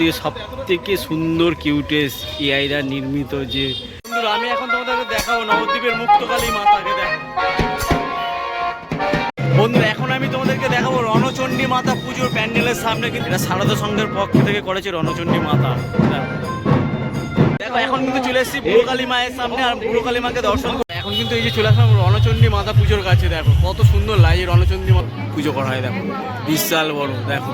থেকে সব থেকে সুন্দর কিউটেস এআইরা নির্মিত যে আমি এখন তোমাদেরকে দেখাবো নবদ্বীপের মুক্তকালী মাতাকে দেখো। বন্ধু এখন আমি তোমাদেরকে দেখাবো রণচণ্ডী মাতা পুজোর প্যান্ডেলের সামনে কিন্তু এটা সারদা সংঘের পক্ষ থেকে করেছে রণচণ্ডী মাতা। দেখো। এখন কিন্তু চলে এসেছি বুড়ো কালী মায়ের সামনে, আর বুড়ো কালী মাকে দর্শন এখন কিন্তু এই যে চলে আসলাম রণচণ্ডী মাতা পুজোর কাছে, দেখো, কত সুন্দর লাগে রণচণ্ডী পুজো করা হয়, দেখো। বিশাল বড়, দেখো।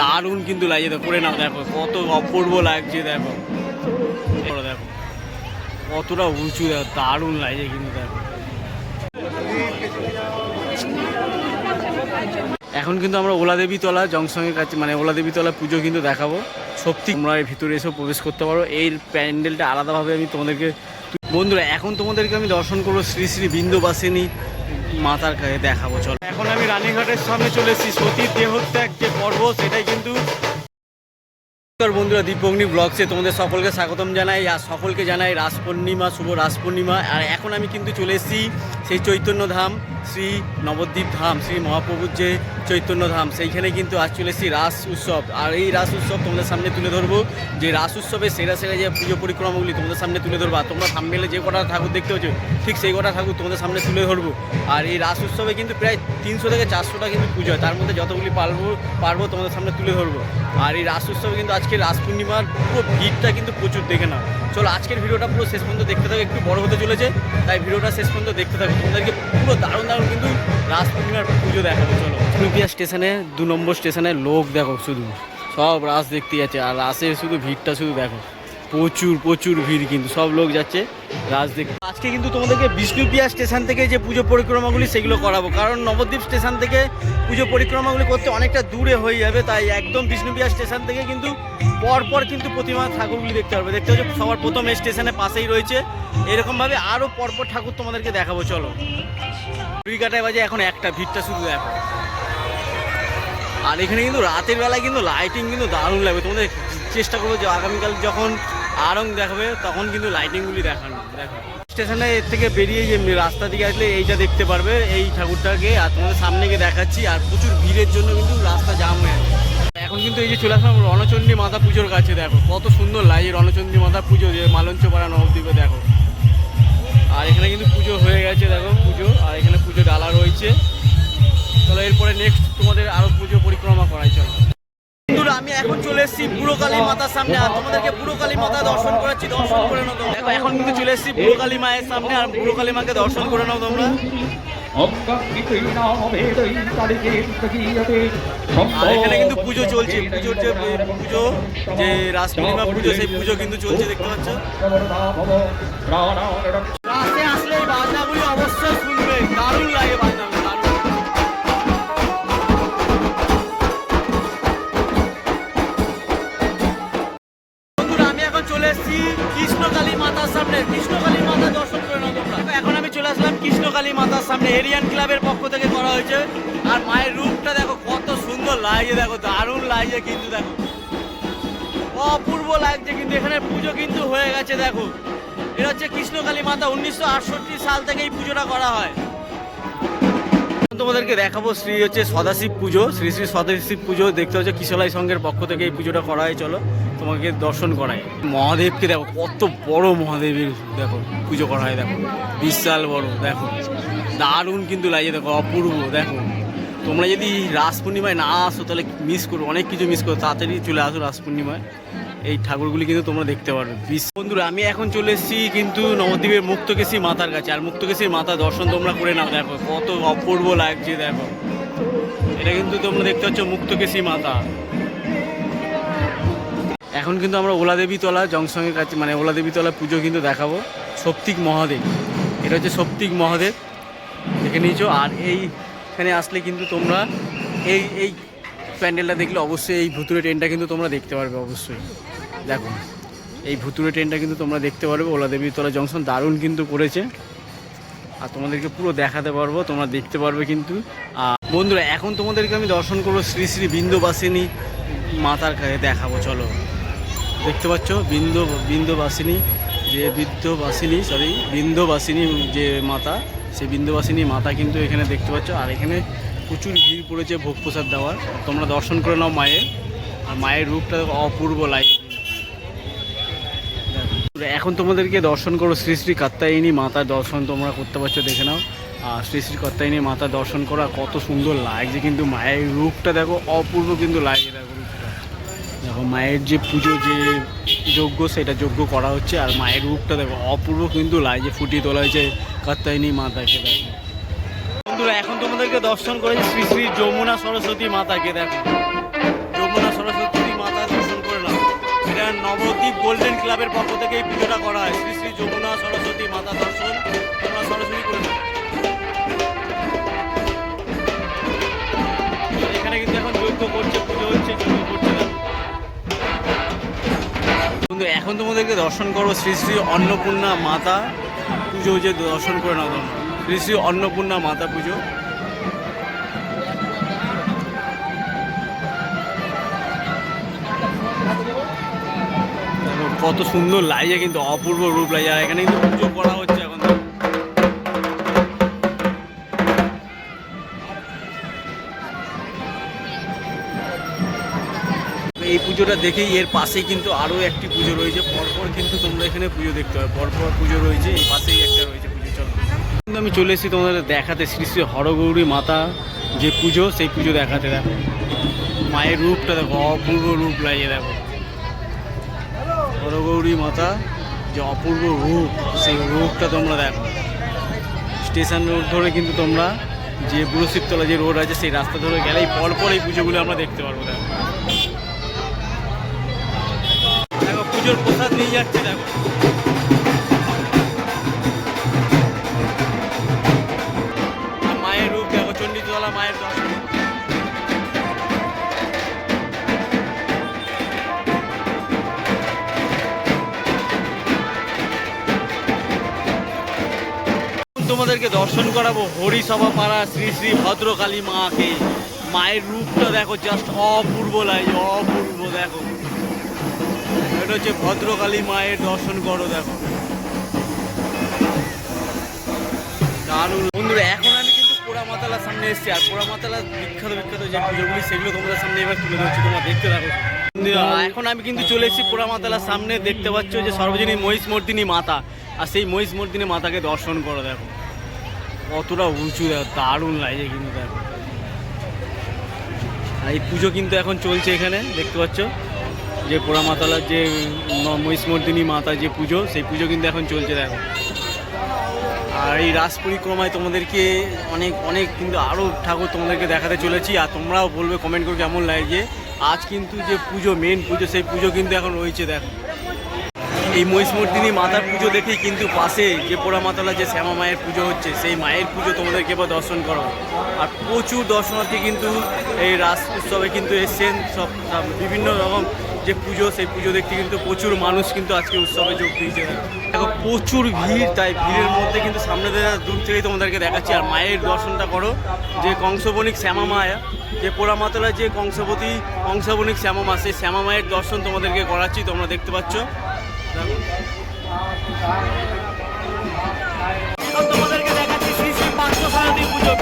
দারুণ কিন্তু লাগে দেখো করে নাও, দেখো, কত অপূর্ব লাগছে, দেখো। দেখো কতটা উঁচু, দেখো, দারুণ লাগে কিন্তু, দেখো। এখন কিন্তু আমরা ওলাদেবী তলা জংশনের কাছে মানে ওলাদেবী তলা পুজো কিন্তু দেখাবো। সত্যি তোমরা এর ভিতরে এসেও প্রবেশ করতে পারো। এই প্যান্ডেলটা আলাদাভাবে আমি তোমাদেরকে বন্ধুরা, এখন তোমাদেরকে আমি দর্শন করব শ্রী শ্রী বিন্দুবাসিনী মাতার কাছে দেখাবো চলো। এখন আমি রানীঘাটের সামনে চলে এসেছি। সতীর দেহত্যাগ যে পর্ব সেটাই কিন্তু নমস্কার বন্ধুরা দীপগ্নি ব্লগসে তোমাদের সকলকে স্বাগতম জানাই আর সকলকে জানাই রাস পূর্ণিমা শুভ রাস পূর্ণিমা। আর এখন আমি কিন্তু চলে এসেছি সেই চৈতন্য ধাম। শ্রী নবদ্বীপ ধাম, শ্রী মহাপ্রভুর যে চৈতন্য ধাম, সেইখানে কিন্তু আজ চলে এসেছি রাস উৎসব। আর এই রাস উৎসব তোমাদের সামনে তুলে ধরবো। যে রাস উৎসবে সেরা সেরা যে পুজো পরিক্রমাগুলি তোমাদের সামনে তুলে ধরবো, আর তোমরা সামনে যে কটা ঠাকুর দেখতে হচ্ছে ঠিক সেই কটা ঠাকুর তোমাদের সামনে তুলে ধরবো। আর এই রাস উৎসবে কিন্তু প্রায় তিনশো থেকে চারশোটা কিন্তু পুজো হয়, তার মধ্যে যতগুলি পারব পারব তোমাদের সামনে তুলে ধরবো। আর এই রাস উৎসবে কিন্তু আজকে রাস পূর্ণিমার পুরো ভিড়টা কিন্তু প্রচুর, দেখে না চলো আজকের ভিডিওটা পুরো শেষ পর্যন্ত দেখতে থাকো একটু বড় হতে চলেছে তাই ভিডিওটা শেষ পর্যন্ত দেখতে থাকো। তোমাদেরকে পুরো দারুণ দারুণ কিন্তু রাস পূর্ণিমার পুজো দেখাবো চলো। বিষ্ণুপিয়া স্টেশনে দু নম্বর স্টেশনে লোক দেখো শুধু। সব রাস দেখতে যাচ্ছে আর রাসের শুধু ভিড়টা শুধু দেখো। প্রচুর প্রচুর ভিড় কিন্তু সব লোক যাচ্ছে রাজ দেখতে আজকে কিন্তু তোমাদেরকে বিষ্ণুপিয়া স্টেশন থেকে যে পুজো পরিক্রমাগুলি সেগুলো করাবো কারণ নবদ্বীপ স্টেশন থেকে পুজো পরিক্রমাগুলি করতে অনেকটা দূরে হয়ে যাবে তাই একদম বিষ্ণুপিয়া স্টেশন থেকে কিন্তু পরপর কিন্তু প্রতিমা ঠাকুরগুলি দেখতে পারবে। দেখতে হচ্ছে সবার প্রথম স্টেশনের পাশেই রয়েছে। এরকমভাবে আরও পরপর ঠাকুর তোমাদেরকে দেখাবো, চলো। দুই কাটায় বাজে এখন একটা, ভিড়টা শুধু দেখো। আর এখানে কিন্তু রাতের বেলায় কিন্তু লাইটিং কিন্তু দারুণ লাগবে। তোমাদের চেষ্টা করব যে আগামীকাল যখন আরং দেখাবে, তখন কিন্তু লাইটিংগুলি দেখানো, দেখো। স্টেশনে এর থেকে বেরিয়ে যে রাস্তা দিকে আসলে এইটা দেখতে পারবে, এই ঠাকুরটাকে। আর তোমাদের সামনে গিয়ে দেখাচ্ছি, আর প্রচুর ভিড়ের জন্য কিন্তু রাস্তা জাম হয়ে এখন কিন্তু এই যে চলে আসলাম রণচণ্ডী মাতা পুজোর কাছে, দেখো, কত সুন্দর লাগে রণচণ্ডী মাতা পুজো, যে মালঞ্চপাড়া নবদ্বীপে, দেখো। আর এখানে কিন্তু পুজো হয়ে গেছে, দেখো, পুজো, আর এখানে পুজো ডালা রয়েছে। চলো, এরপরে নেক্সট তোমাদের আরও পুজো পরিক্রমা করাই, চলো। আমি এখন চলে এসেছি বুড়ো কালী মাতার সামনে, আর তোমাদেরকে বুড়ো কালী মাতা দর্শন করাচ্ছি, দর্শন করে নাও তোমরা। এখন কিন্তু চলে এসেছি বুড়ো কালী মায়ের সামনে, আর বুড়ো কালী মাকে দর্শন করে নাও তোমরা। আর এখানে কিন্তু পুজো চলছে। পুজোর যে, পুজো, যে রাস পূর্ণিমা পুজো, সেই পুজো কিন্তু চলছে, দেখতে পাচ্ছ? লাগছে দেখো, দারুণ লাগছে কিন্তু দেখো। অপূর্ব লাগছে কিন্তু, এখানে পুজো কিন্তু হয়ে গেছে, দেখো। এটা হচ্ছে কৃষ্ণকালী মাতা, উনিশশো আটষট্টি সাল থেকে এই পুজোটা করা হয়। তোমাদেরকে দেখাবো শ্রী হচ্ছে সদাশিব পুজো, শ্রী শ্রী সদাশিব পুজো, দেখতে হচ্ছে কিশলাই সংঘের পক্ষ থেকে এই পুজোটা করা হয়, চলো তোমাকে দর্শন করায় মহাদেবকে দেখো, কত বড় মহাদেবের, দেখো, পুজো করা হয়, দেখো। বিশাল বড়, দেখো। দারুণ কিন্তু লাগে দেখো, অপূর্ব, দেখো। তোমরা যদি রাস পূর্ণিমায় না আসো, তাহলে মিস করো। অনেক কিছু মিস করো। তাড়াতাড়ি চলে আসো রাস পূর্ণিমায়। এই ঠাকুরগুলি কিন্তু তোমরা দেখতে পারবে। বন্ধুরা, আমি এখন চলে এসেছি কিন্তু নবদ্বীপের মুক্তকেশী মাতার কাছে। আর মুক্তকেশীর মাতা দর্শন তোমরা করে নাও, দেখো। কত অপূর্ব লাগছে, দেখো। এটা কিন্তু তোমরা দেখতে পাচ্ছ মুক্তকেশী মাতা। এখন কিন্তু আমরা ওলাদেবী তলা জংশনের কাছে মানে ওলাদেবী তলা পুজো কিন্তু দেখাবো। সপ্তিক মহাদেব। এটা হচ্ছে সপ্তিক মহাদেব। দেখে নিয়েছো। আর এইখানে আসলে কিন্তু তোমরা এই এই প্যান্ডেলটা দেখলে অবশ্যই এই ভুতুরে ট্রেনটা কিন্তু তোমরা দেখতে পারবে অবশ্যই। দেখো, এই ভুতুরে ট্রেনটা কিন্তু তোমরা দেখতে পারবে ওলাদেবী তলা জংশন। দারুণ কিন্তু করেছে। আর তোমাদেরকে পুরো দেখাতে পারব, তোমরা দেখতে পারবে কিন্তু। আর বন্ধুরা, এখন তোমাদেরকে আমি দর্শন করব শ্রী শ্রী বিন্দুবাসিনী মাতার কাছে। দেখাবো, চলো। দেখতে পাচ্ছ, বিন্দু, বিন্দুবাসিনী, যে বৃদ্ধবাসিনী সরি বিন্দুবাসিনী যে মাতা সেই বিন্দুবাসিনী মাতা কিন্তু এখানে দেখতে পাচ্ছ। আর এখানে প্রচুর ভিড় পড়েছে ভোগ প্রসাদ দেওয়ার। তোমরা দর্শন করে নাও মায়ের। আর মায়ের রূপটা অপূর্ব লাগে এখন তোমাদেরকে দর্শন করো শ্রী শ্রী কাত্তায়নী মাতার দর্শন তোমরা করতে পারছ, দেখে নাও। আর শ্রী শ্রী কাত্তায়নী মাতার দর্শন করা কত সুন্দর লাগছে কিন্তু মায়ের রূপটা দেখো, অপূর্ব কিন্তু লাগে দেখো দেখো, মায়ের যে পুজো যে যজ্ঞ, সেটা যজ্ঞ করা হচ্ছে। আর মায়ের রূপটা দেখো, অপূর্ব কিন্তু লাগছে, ফুটিয়ে তোলা হয়েছে কাত্তায়নী মাতাকে দেখো। বন্ধুরা, এখন তোমাদেরকে দর্শন করেছে শ্রী শ্রী যমুনা সরস্বতী মাতাকে, দেখো। যমুনা সরস্বতী মাতা দর্শন করে নাও এটা নবদ্বীপ গোল্ডেন ক্লাবের পক্ষ থেকে এই পুজোটা করা হয়। শ্রী শ্রী যমুনা সরস্বতী মাতা দর্শন তোমরা সরাসরি করে এখানে কিন্তু এখন যজ্ঞ করছে, পুজো হচ্ছে, যজ্ঞ করছে। বন্ধু, এখন তোমাদেরকে দর্শন করো শ্রী শ্রী অন্নপূর্ণা মাতা। পুজো যে দর্শন করে শ্রী শ্রী অন্নপূর্ণা মাতা পুজো। কত সুন্দর লাগছে কিন্তু, অপূর্ব রূপ লাগছে। আর এখানে কিন্তু পুজো করা হচ্ছে এখন। এই পুজোটা দেখেই এর পাশেই কিন্তু আরও একটি পুজো রয়েছে। পরপর কিন্তু তোমরা এখানে পুজো দেখতে হবে পরপর পুজো রয়েছে, এই পাশেই একটা রয়েছে পুজো চলো কিন্তু আমি চলে এসেছি তোমাদের দেখাতে। শ্রী শ্রী হরগৌরী মাতা যে পুজো, সেই পুজো দেখাতে দেখো। মায়ের রূপটা দেখো, অপূর্ব রূপ লাগিয়ে দেখো। হরগৌরী মাতা যে অপূর্ব রূপ, সেই রূপটা তোমরা দেখো। স্টেশন রোড ধরে কিন্তু তোমরা যে বুড়ো শিবতলা যে রোড আছে, সেই রাস্তা ধরে গেলেই পরপর এই পুজোগুলো আমরা দেখতে পারব, দেখো। দেখো, পুজোর প্রসাদ নিয়ে যাচ্ছে, দেখো। মায়ের দর্শন। তোমাদেরকে দর্শন করাবো হরিসভা পাড়া শ্রী শ্রী ভদ্রকালী মাকে। মায়ের রূপটা দেখো জাস্ট অপূর্ব লাগে অপূর্ব দেখো। এটা হচ্ছে ভদ্রকালী মায়ের দর্শন করো দেখো। দারুণ বন্ধুরা, এখন পোড়ামাতালার সামনে এসেছি আর পোড়ামাতালার বিখ্যাত বিখ্যাত যে পুজোগুলি সেগুলো তোমাদের সামনে এবার তুলে ধরছি তোমরা দেখতে থাকো। এখন আমি কিন্তু চলে এসেছি পোড়ামাতালার সামনে দেখতে পাচ্ছ যে সর্বজনীন মহিষ মর্দিনী মাতা। আর সেই মহিষ মর্দিনী মাতাকে দর্শন করো দেখো। কতটা উঁচু দেখো দারুণ লাগছে কিন্তু দেখো। আর এই পুজো কিন্তু এখন চলছে এখানে দেখতে পাচ্ছ? যে পোড়ামাতালার যে ন- মহিষমর্দিনী মাতা যে পুজো সেই পুজো কিন্তু এখন চলছে দেখো। আর এই রাস পরিক্রমায় তোমাদেরকে অনেক অনেক কিন্তু আরও ঠাকুর তোমাদেরকে দেখাতে চলেছি, আর তোমরাও বলবে কমেন্ট করে কেমন লাগছে। আজ কিন্তু যে পুজো মেন পুজো, সেই পুজো কিন্তু এখন রয়েছে, দেখো। এই মহিষমর্দিনী মাতার পুজো দেখেই কিন্তু পাশে যে পোড়া পোড়ামাতলা যে শ্যামা মায়ের পুজো হচ্ছে, সেই মায়ের পুজো তোমাদেরকে এবার দর্শন করো আর প্রচুর দর্শনার্থী কিন্তু এই রাস উৎসবে কিন্তু এসছেন সব বিভিন্ন রকম যে পুজো, সেই পুজো দেখতে কিন্তু প্রচুর মানুষ কিন্তু আজকে উৎসবে যোগ দিয়েছে। দেখো, প্রচুর ভিড়, তাই ভিড়ের মধ্যে কিন্তু সামনে দূর থেকেই তোমাদেরকে দেখাচ্ছি, আর মায়ের দর্শনটা করো, যে কংসবণিক শ্যামা মায়া, যে পোড়ামাতলার যে কংসবতী, কংসবণিক শ্যামা মা, সেই শ্যামা মায়ের দর্শন তোমাদেরকে করাচ্ছি, তোমরা দেখতে পাচ্ছ। তোমাদেরকে দেখাচ্ছি শ্রী শ্রী পার্থসারথী পুজো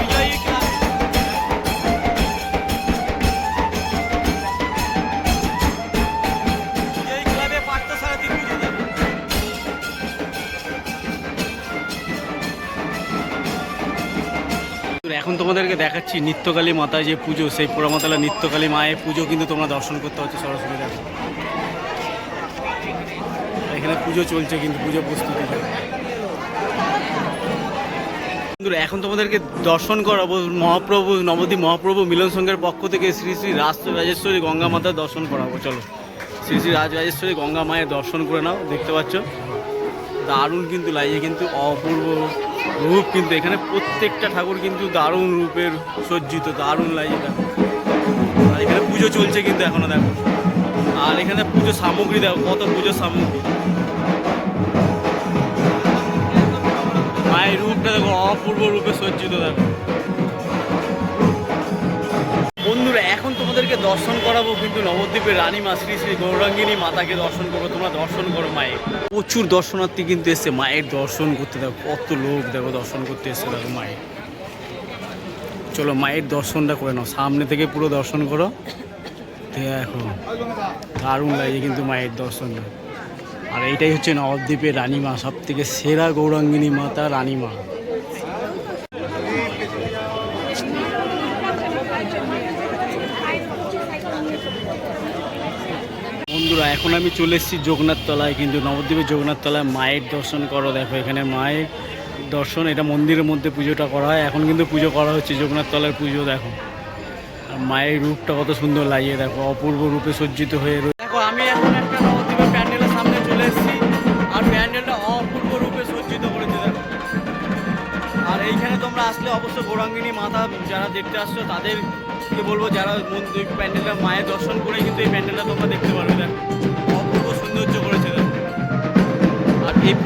এখন তোমাদেরকে দেখাচ্ছি নিত্যকালী মাতা যে পুজো, সেই পোড়ামাতালা নিত্যকালী মায়ের পুজো কিন্তু তোমরা দর্শন করতে হচ্ছে সরাসরি দেখো। এখানে পুজো চলছে কিন্তু পুজো প্রস্তুতি এখন তোমাদেরকে দর্শন করাবো মহাপ্রভু, নবদ্বীপ মহাপ্রভু মিলন সংঘের পক্ষ থেকে শ্রী শ্রী রাজ রাজেশ্বরী গঙ্গা মাতার দর্শন করাবো। চলো, শ্রী শ্রী রাজ রাজেশ্বরী গঙ্গা মায়ের দর্শন করে নাও, দেখতে পাচ্ছ। দারুণ কিন্তু লাগে, কিন্তু অপূর্ব রূপ কিন্তু এখানে প্রত্যেকটা ঠাকুর কিন্তু দারুণ রূপের সজ্জিত, দারুণ লাগে আর এখানে পুজো চলছে কিন্তু এখনও দেখো। আর এখানে পুজো সামগ্রী দেখো, কত পুজো সামগ্রী। মায়ের রূপটা দেখো অপূর্ব রূপে সজ্জিত দেখো। তোমাদেরকে দর্শন করাবো কিন্তু নবদ্বীপের রানী মা শ্রী শ্রী গৌরাঙ্গিনী মাতাকে দর্শন করব, তোমরা দর্শন করো মায়ের। প্রচুর দর্শনার্থী কিন্তু এসছে, মায়ের দর্শন করতে দেখো, কত লোক দেখো দর্শন করতে এসছে দেখো মায়ের। চলো মায়ের দর্শনটা করে নাও, সামনে থেকে পুরো দর্শন করো। দেখো, দারুণ লাগে কিন্তু মায়ের দর্শনটা। আর এইটাই হচ্ছে নবদ্বীপের রানীমা সব থেকে সেরা গৌরাঙ্গিনী মাতা রানীমা। বন্ধুরা, এখন আমি চলে এসেছি যোগনাথ তলায়, কিন্তু নবদ্বীপের তলায় মায়ের দর্শন করো। দেখো, এখানে মায়ের দর্শন, এটা মন্দিরের মধ্যে পুজোটা করা হয়। এখন কিন্তু পুজো করা হচ্ছে যোগনাথ তলার পুজো, দেখো। মায়ের রূপটা কত সুন্দর লাগিয়ে, দেখো, অপূর্ব রূপে সজ্জিত হয়ে রয়েছে দেখো, আমি এখন একটা নবদ্বীপের প্যান্ডেলের সামনে চলে এসেছি, আর প্যান্ডেলটা অপূর্ব রূপে সজ্জিত করেছে, দেখো। আর এইখানে তোমরা আসলে অবশ্যই গৌরাঙ্গিনী মাতা, যারা দেখতে আসছো, তাদেরকে বলব, যারা মন্দির প্যান্ডেলটা মায়ের দর্শন করে কিন্তু এই প্যান্ডেলটা তোমরা দেখতে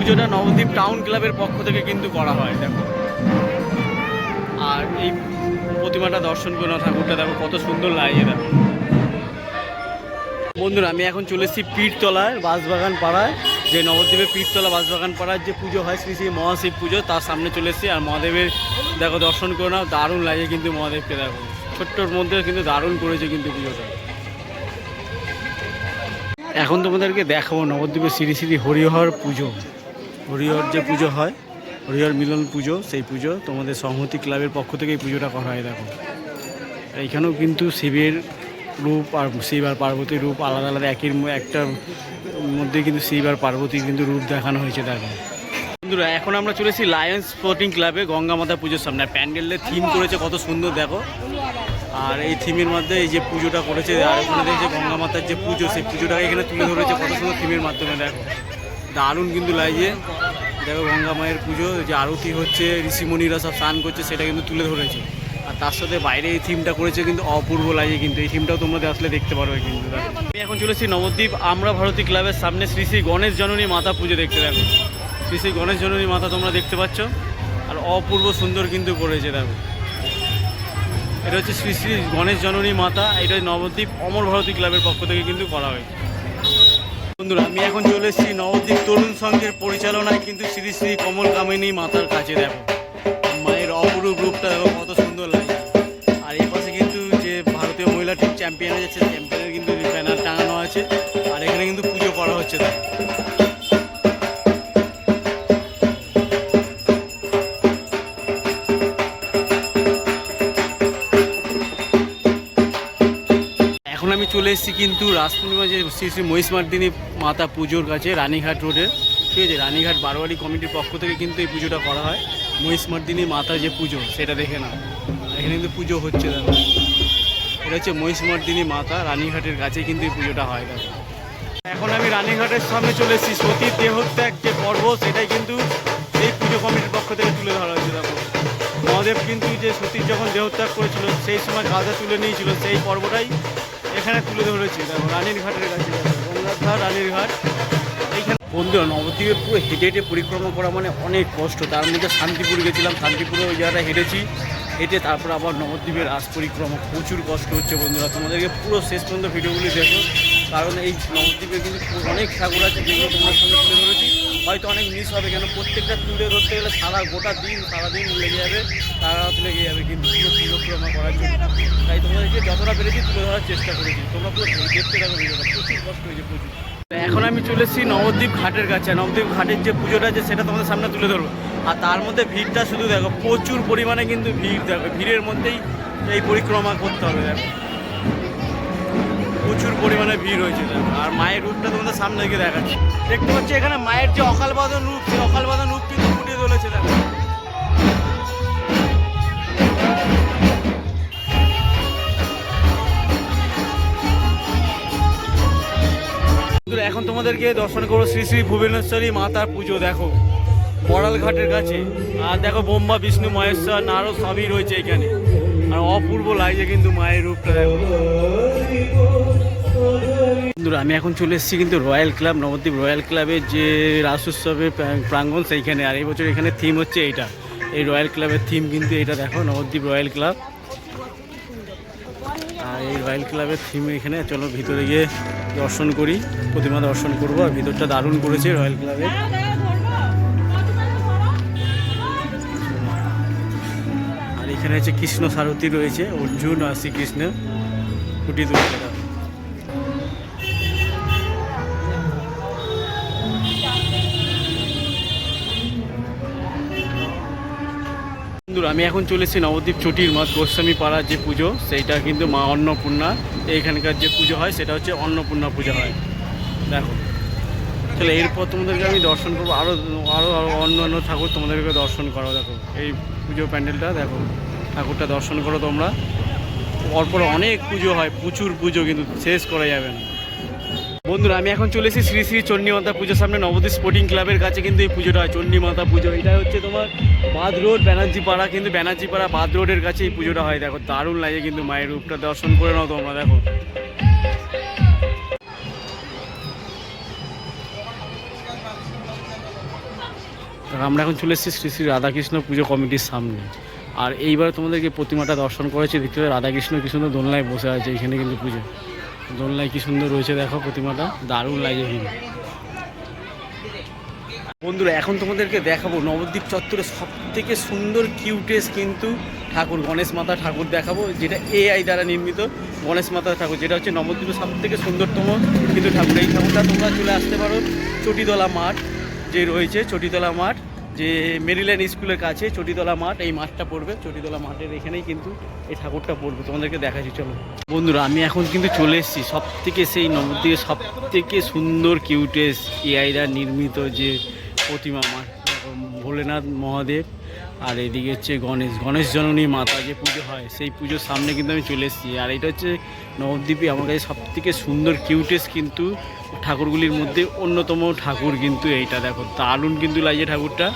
পুজোটা নবদ্বীপ টাউন ক্লাবের পক্ষ থেকে কিন্তু করা হয়, দেখো। আর এই প্রতিমাটা দর্শন করে ঠাকুরটা দেখো, কত সুন্দর লাগে, দেখো। বন্ধুরা, আমি এখন চলে এসেছি পীরতলায় বাঁশবাগান পাড়ায়। যে নবদ্বীপের পীরতলা বাঁশবাগান পাড়ার যে পুজো হয়, শ্রী শ্রী মহাশিব পুজো, তার সামনে চলে এসেছি। আর মহাদেবের, দেখো, দর্শন করে নাও দারুণ লাগে কিন্তু মহাদেবকে দেখো। ছোট্টর মধ্যে কিন্তু দারুণ করেছে কিন্তু পুজোটা। এখন তোমাদেরকে দেখাবো নবদ্বীপের শ্রী শ্রী হরিহর পুজো। হরিহর যে পুজো হয়, হরিহর মিলন পুজো, সেই পুজো তোমাদের সংহতি ক্লাবের পক্ষ থেকে এই পুজোটা করা হয়, দেখো। এইখানেও কিন্তু শিবের রূপ আর শিব আর পার্বতীর রূপ আলাদা আলাদা, একই একটা মধ্যে কিন্তু শিব আর পার্বতীর কিন্তু রূপ দেখানো হয়েছে, দেখো। বন্ধুরা, এখন আমরা চলেছি লায়ন্স স্পোর্টিং ক্লাবে গঙ্গা মাতা পুজোর সামনে। প্যান্ডেলের থিম করেছে কত সুন্দর, দেখো। আর এই থিমের মধ্যে এই যে পুজোটা করেছে, আর ওখানে দেখছে গঙ্গা মাতার যে পুজো, সেই পুজোটাকে এখানে তুলে ধরেছে কত সুন্দর থিমের মাধ্যমে, দেখো। দারুণ কিন্তু লাগছে দেখো গঙ্গা মায়ের পুজো যে আরতি হচ্ছে, ঋষিমণিরা সব স্নান করছে, সেটা কিন্তু তুলে ধরেছে। আর তার সাথে বাইরে এই থিমটা করেছে কিন্তু অপূর্ব লাগে কিন্তু। এই থিমটাও তোমরা আসলে দেখতে পারবে কিন্তু। আমি এখন চলেছি নবদ্বীপ আমরা ভারতী ক্লাবের সামনে শ্রী শ্রী গণেশ জননী মাতা পুজো দেখতে, দেখো। শ্রী শ্রী গণেশ জননী মাতা তোমরা দেখতে পাচ্ছ। আর অপূর্ব সুন্দর কিন্তু করেছে, দেখো। এটা হচ্ছে শ্রী শ্রী গণেশ জননী মাতা এটা নবদ্বীপ অমর ভারতী ক্লাবের পক্ষ থেকে কিন্তু করা হয়েছে। বন্ধুরা, আমি এখন চলে এসেছি নবদ্বীপ তরুণ সংঘের পরিচালনায়, কিন্তু শ্রী শ্রী কমল কামিনী মাতার কাছে দেখো। মায়ের অপরূপ রূপটা দেখো, কত সুন্দর লাগে আর এই পাশে কিন্তু যে ভারতীয় মহিলা টিম চ্যাম্পিয়ন হয়ে যাচ্ছে চ্যাম্পিয়নের কিন্তু ব্যানার টাঙানো আছে। আর এখানে কিন্তু পুজো করা হচ্ছে, দেখো। আমি চলে এসেছি কিন্তু রাস পূর্ণিমা যে শ্রী শ্রী মহিষমার্দিনী মাতা পুজোর কাছে রানীঘাট রোডে। ঠিক আছে, রানীঘাট বারোয়ারি কমিটির পক্ষ থেকে কিন্তু এই পুজোটা করা হয়। মহিষমার্দিনী মাতা যে পুজো, সেটা দেখে না এখানে কিন্তু পুজো হচ্ছে দেখো। এটা হচ্ছে মহিষমার্দিনী মাতা রানীঘাটের কাছে কিন্তু এই পুজোটা হয় দেখো। এখন আমি রানীঘাটের সামনে চলে এসেছি। সতীর দেহত্যাগ যে পর্ব, সেটাই কিন্তু এই পুজো কমিটির পক্ষ থেকে তুলে ধরা হয়েছে দেখো। মহাদেব কিন্তু যে সতীর যখন দেহত্যাগ করেছিল, সেই সময় গাঁজা তুলে নিয়েছিল, সেই পর্বটাই এখানে তুলে ধরেছি দেখো রানীর ঘাটের কাছে। গঙ্গার রানীর ঘাট। এইখানে নবদ্বীপে পুরো হেঁটে হেঁটে পরিক্রমা করা মানে অনেক কষ্ট। তার মধ্যে শান্তিপুর গেছিলাম, শান্তিপুরে ওই জায়গাটা হেঁটেছি। হেঁটে তারপর আবার নবদ্বীপের রাস পরিক্রমা প্রচুর কষ্ট হচ্ছে বন্ধুরা। তোমাদেরকে পুরো শেষ পর্যন্ত ভিডিওগুলি দেখো। কারণ এই নবদ্বীপে কিন্তু অনেক ঠাকুর আছে যেগুলো তোমার সঙ্গে তুলে হয়তো অনেক মিস হবে কেন? প্রত্যেকটা তুলে ধরতে গেলে সারা গোটা দিন সারাদিন লেগে যাবে, তারা লেগে যাবে, কিন্তু পুরো পরিক্রমা করার জন্য। তাই তোমাদেরকে যতটা পেরেছি তুলে ধরার চেষ্টা করেছি। তোমরা পুরো দেখতে থাকো ভিডিওটা, প্রচুর কষ্ট হয়েছে, প্রচুর। এখন আমি চলে এসেছি নবদ্বীপ ঘাটের কাছে। নবদ্বীপ ঘাটের যে পুজোটা আছে, সেটা তোমাদের সামনে তুলে ধরবো। আর তার মধ্যে ভিড়টা শুধু দেখো, প্রচুর পরিমাণে কিন্তু ভিড় দেখো, ভিড়ের মধ্যেই এই পরিক্রমা করতে হবে, দেখো। প্রচুর পরিমাণে ভিড় হয়েছিল আর মায়ের রূপটা তোমাদের সামনে গিয়ে দেখাচ্ছি। দেখতে পাচ্ছি এখানে মায়ের যে অকাল বাদন রূপ, সেই অকাল বাদন রূপ কিন্তু ফুটিয়ে তুলেছে এখন তোমাদেরকে দর্শন করব শ্রী শ্রী ভুবনেশ্বরী মাতার পুজো, দেখো। বড়াল ঘাটের কাছে। আর দেখো বোম্বা, বিষ্ণু, মহেশ্বর, নারদ সবই রয়েছে এখানে। অপূর্ব লাগছে কিন্তু মায়ের রূপটা। বন্ধুরা, আমি এখন চলে এসেছি কিন্তু রয়্যাল ক্লাব নবদ্বীপ রয়্যাল ক্লাবের যে রাস উৎসবের প্রা- প্রাঙ্গণ সেইখানে। আর এই বছর এখানে থিম হচ্ছে এইটা। এই রয়্যাল ক্লাবের থিম কিন্তু এটা দেখো, নবদ্বীপ রয়্যাল ক্লাব আর এই রয়্যাল ক্লাবের থিম এখানে, চলো ভিতরে গিয়ে দর্শন করি, প্রতিমা দর্শন করব। আর ভিতরটা দারুণ করেছে রয়্যাল ক্লাবে এখানে হচ্ছে কৃষ্ণ সারথী রয়েছে, অর্জুন আর শ্রীকৃষ্ণের ফুটি তুলে আমি এখন চলেছি নবদ্বীপ চটির মাছ গোস্বামী পাড়ার যে পুজো, সেইটা কিন্তু মা অন্নপূর্ণা, এইখানকার যে পুজো হয়, সেটা হচ্ছে অন্নপূর্ণা পুজো হয়। দেখো। তাহলে এরপর তোমাদেরকে আমি দর্শন করব আরও আরও অন্য অন্য ঠাকুর তোমাদেরকে দর্শন করাও দেখো। এই পুজো প্যান্ডেলটা, দেখো। ঠাকুরটা দর্শন করো তোমরা। পরপর অনেক পুজো হয়, প্রচুর পুজো কিন্তু শেষ করা যাবে না। বন্ধুরা, আমি এখন চলেছি শ্রী শ্রী চণ্ডীমাতা পুজোর সামনে নবদ্বীপ স্পোর্টিং ক্লাবের কাছে কিন্তু এই পুজোটা হয় চণ্ডীমাতা পুজো। এটা হচ্ছে তোমার বাদ রোড, ব্যানার্জি পাড়া। কিন্তু ব্যানার্জি পাড়া বাদ রোডের কাছে এই পুজোটা হয়। দেখো, দারুণ লাগে কিন্তু মায়ের রূপটা দর্শন করে নাও তোমরা, দেখো। আমরা এখন চলে এসেছি শ্রী শ্রী রাধাকৃষ্ণ পুজো কমিটির সামনে। আর এইবার তোমাদেরকে প্রতিমাটা দর্শন করেছি, দেখতে রাধাকৃষ্ণ কি সুন্দর দোলনায় বসে আছে এখানে কিন্তু পুজো। দোলনায় কি সুন্দর রয়েছে দেখো প্রতিমাটা, দারুণ লাগে কিন্তু। বন্ধুরা, এখন তোমাদেরকে দেখাবো নবদ্বীপ চত্বরে সব থেকে সুন্দর কিউটেস্ট কিন্তু ঠাকুর, গণেশ মাতা ঠাকুর দেখাবো, যেটা এআই দ্বারা নির্মিত গণেশ মাতা ঠাকুর, যেটা হচ্ছে নবদ্বীপের সব থেকে সুন্দরতম কিন্তু ঠাকুর। এই ঠাকুরটা তোমরা চলে আসতে পারো চটিতলা মাঠ, যে রয়েছে চটিতলা মাঠ। যে মেরিল্যান্ড স্কুলের কাছে চটিতলা মাঠ, এই মাঠটা পড়বে। চটিতলা মাঠের এখানেই কিন্তু এই ঠাকুরটা পড়বে। তোমাদেরকে দেখাচ্ছি, চলো। বন্ধুরা, আমি এখন কিন্তু চলে এসেছি। সব থেকে সেই নবদ্বীপের সব থেকে সুন্দর কিউটেস এআইরা নির্মিত যে প্রতিমা মাঠ ভোলেনাথ মহাদেব। আর এদিকে হচ্ছে গণেশ গণেশ জননী মাতা যে পুজো হয়, সেই পুজোর সামনে কিন্তু আমি চলে এসেছি। আর এটা হচ্ছে নবদ্বীপে আমার কাছে সব থেকে সুন্দর কিউটেস্ট কিন্তু ঠাকুরগুলির মধ্যে অন্যতম ঠাকুর কিন্তু এইটা। দেখো, দারুণ কিন্তু লাগে ঠাকুরটা,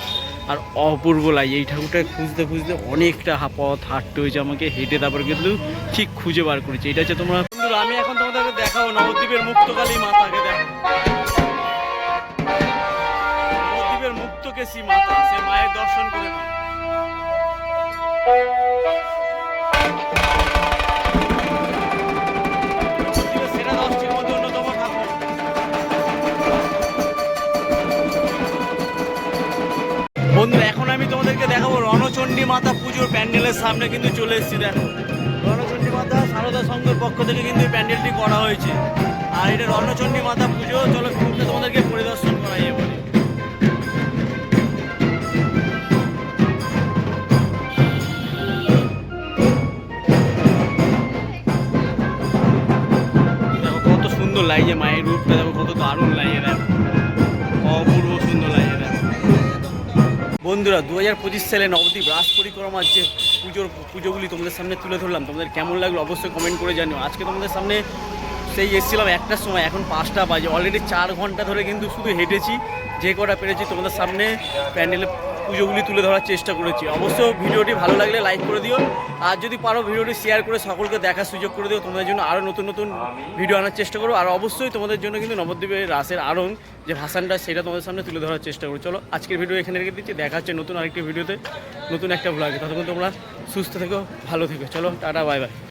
আর অপূর্ব লাগে এই ঠাকুরটা খুঁজতে খুঁজতে অনেকটা পথ হাঁটতে হয়েছে আমাকে, হেঁটে তারপর কিন্তু ঠিক খুঁজে বার করেছে। এটা হচ্ছে তোমরা আমি এখন তোমাদেরকে দেখাবো নবদ্বীপের মুক্তকালী মাতাকে। দেখো, নবদ্বীপের মুক্তকেশী মাতা, সে মায়ের দর্শন করে। বন্ধুরা এখন আমি তোমাদেরকে দেখাবো রণচণ্ডী মাতা পুজোর প্যান্ডেলের সামনে কিন্তু চলে এসেছি, দেখো। রণচণ্ডী মাতা সারদা সংঘের পক্ষ থেকে কিন্তু এই প্যান্ডেলটি করা হয়েছে। আর এটা রণচণ্ডী মাতা পুজো, চলো তোমাদেরকে পরিদর্শন করাই এবারে। লাগছে মায়ের রূপটা দেখো কত দারুণ লাগে দেখো অপূর্ব সুন্দর লাগে দেখো বন্ধুরা দু হাজার পঁচিশ সালে নবদ্বীপ রাস পরিক্রমার যে পুজোর পুজোগুলি তোমাদের সামনে তুলে ধরলাম, তোমাদের কেমন লাগল অবশ্যই কমেন্ট করে জানিও। আজকে তোমাদের সামনে সেই এসেছিলাম একটার সময়, এখন পাঁচটা বাজে। অলরেডি চার ঘণ্টা ধরে কিন্তু শুধু হেঁটেছি, যে কটা পেরেছি তোমাদের সামনে। প্যান্ডেলে পুজোগুলি তুলে ধরার চেষ্টা করেছি। অবশ্য ভিডিওটি ভালো লাগলে লাইক করে দিও। আর যদি পারো ভিডিওটি শেয়ার করে সকলকে দেখার সুযোগ করে দিও। তোমাদের জন্য আরও নতুন নতুন ভিডিও আনার চেষ্টা করো আর অবশ্যই তোমাদের জন্য কিন্তু নবদ্বীপের রাসের আরং যে ভাষানটা সেটা তোমাদের সামনে তুলে ধরার চেষ্টা করো চলো, আজকের ভিডিও এখানে রেখে দিচ্ছি। দেখা হচ্ছে নতুন আরেকটি ভিডিওতে নতুন একটা ভ্লগে ততক্ষণ তোমরা সুস্থ থেকো, ভালো থেকো। চলো, টাটা বাই বাই